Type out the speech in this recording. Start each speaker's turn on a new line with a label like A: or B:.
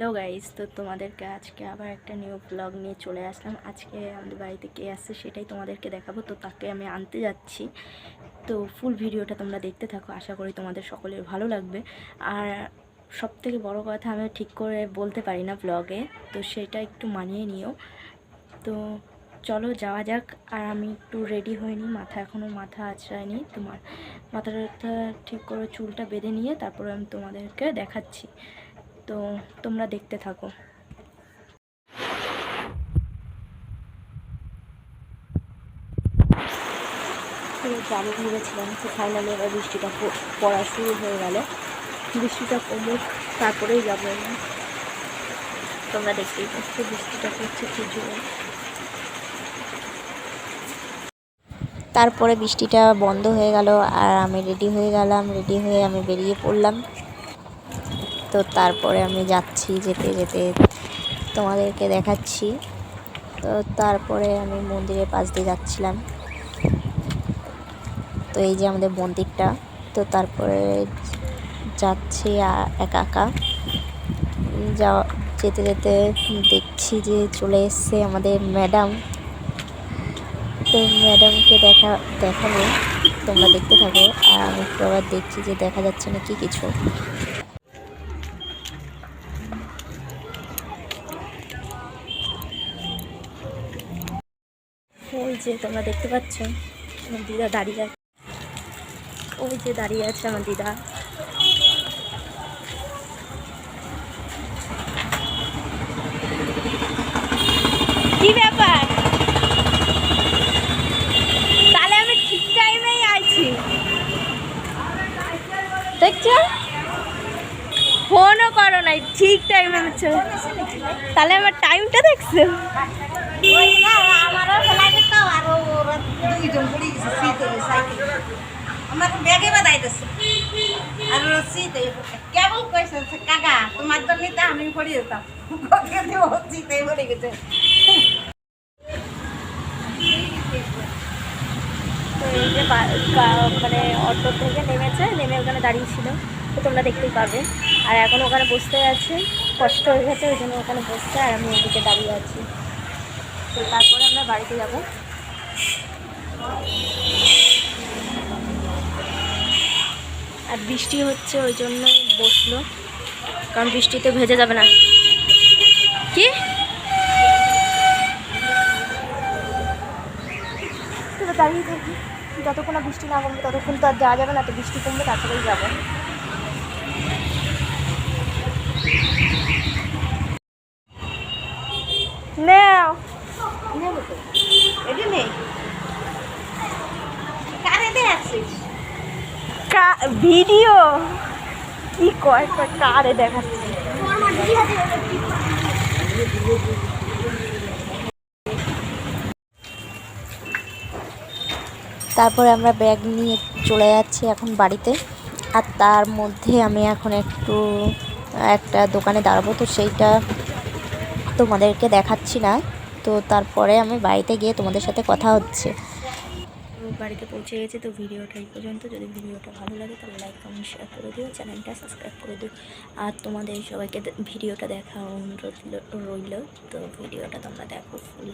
A: Hello guys, তো তোমাদেরকে আজকে আবার একটা নিউ ব্লগ নিয়ে চলে আসলাম। আজকে আমাদের বাড়িতে কে আসছে সেটাই তোমাদেরকে দেখাবো, তো তাকে আমি আনতে যাচ্ছি। তো ফুল ভিডিওটা তোমরা দেখতে থাকো, আশা করি তোমাদের সকলের ভালো লাগবে। আর সব থেকে বড়ো কথা আমি ঠিক করে বলতে পারি না ব্লগে তো সেটা একটু মানিয়ে নিও। তো চলো যাওয়া যাক, আর আমি একটু রেডি হইনি মাথা এখনও মাথা আঁচড়ায়নি তোমার মাথাটা ঠিক করে, চুলটা বেঁধে নিয়ে তারপরে আমি তোমাদেরকে দেখাচ্ছি। তো তোমরা দেখতে থাকো। যাব ভেবেছিলাম তো ফাইনালি এবার বৃষ্টিটা পড়া শুরু হয়ে গেল। বৃষ্টিটা কমুক, তারপরেই যাব আমি। তোমরা দেখতেই পাচ্ছ বৃষ্টিটা পড়ছে কি
B: তারপরে বৃষ্টিটা বন্ধ হয়ে গেল আর আমি রেডি হয়ে গেলাম রেডি হয়ে আমি বেরিয়ে পড়লাম। তো তারপরে আমি যাচ্ছি যেতে যেতে তোমাদেরকে দেখাচ্ছি। তো তারপরে আমি মন্দিরের পাশ দিয়ে যাচ্ছিলাম। তো এই যে আমাদের মন্দিরটা, তো তারপরে যাচ্ছি একা একা। যা, যেতে যেতে দেখছি যে চলে এসছে আমাদের ম্যাডাম। তো ম্যাডামকে দেখা, দেখাবো, তোমরা দেখতে থাকো। আর আমি একটু আবার দেখছি যে দেখা যাচ্ছে নাকি কিছু।
A: ওই যে তোমরা দেখতে পাচ্ছ, আমার দিদা দাঁড়িয়ে আছে। ওই যে দাঁড়িয়ে আছে আমার দিদা। কি ব্যাপার? তাহলে আমি ঠিক টাইমেই আছি। দেখছ? ফোনও করো নাই, ঠিক টাইমে তাহলে আমার টাইমটা দেখছ।
C: আমারও ওরা দুইজন পড়ে গেছে শীত সাইকেল আমার ব্যাগে বাদাইতেছে আর ওরা শীত কেবল কইছে কাকা তোমার তো নিতে আমি পড়ে যেতাম শীতে পড়ে গেছে
A: তো এই যে মানে অটো থেকে নেমেছে নেমে ওখানে দাঁড়িয়েছিল তো তোমরা দেখতেই পাবে আর এখন ওখানে বসতে আছে কষ্ট হয়ে গেছে ওই জন্য ওখানে বসছে আর আমি ওদিকে দাঁড়িয়ে আছি তো তারপরে আমরা বাড়িতে যাব। আর বৃষ্টি হচ্ছে, ওই জন্য বসল। কারণ বৃষ্টিতে ভেজে যাবে না। কি? দাঁড়িয়ে থাকি। যতক্ষণ বৃষ্টি না কমবে, ততক্ষণ তো আর যাওয়া যাবে না, তো বৃষ্টি কমবে, তারপরেই যাব নাও
C: এটি নেই কারে দিয়ে আসছিস
A: ভিডিও। কি কয় কয়, কারে দেখাচ্ছে?
B: তারপরে আমরা ব্যাগ নিয়ে চলে যাচ্ছি এখন বাড়িতে। আর তার মধ্যে আমি এখন একটু, একটা দোকানে দাঁড়াবো, তো সেইটা তোমাদেরকে দেখাচ্ছি না। তো তারপরে আমি বাড়িতে গিয়ে তোমাদের সাথে কথা হচ্ছে।
A: বাড়িতে পৌঁছে গেছে, তো ভিডিওটা এই পর্যন্ত। যদি ভিডিওটা ভালো লাগে, তাহলে লাইক কমেন্ট শেয়ার করে দিও চ্যানেলটা সাবস্ক্রাইব করে দিও। আর তোমাদের সবাইকে ভিডিওটা দেখা অনুরোধ রইল, তো ভিডিওটা তোমরা দেখো ফুল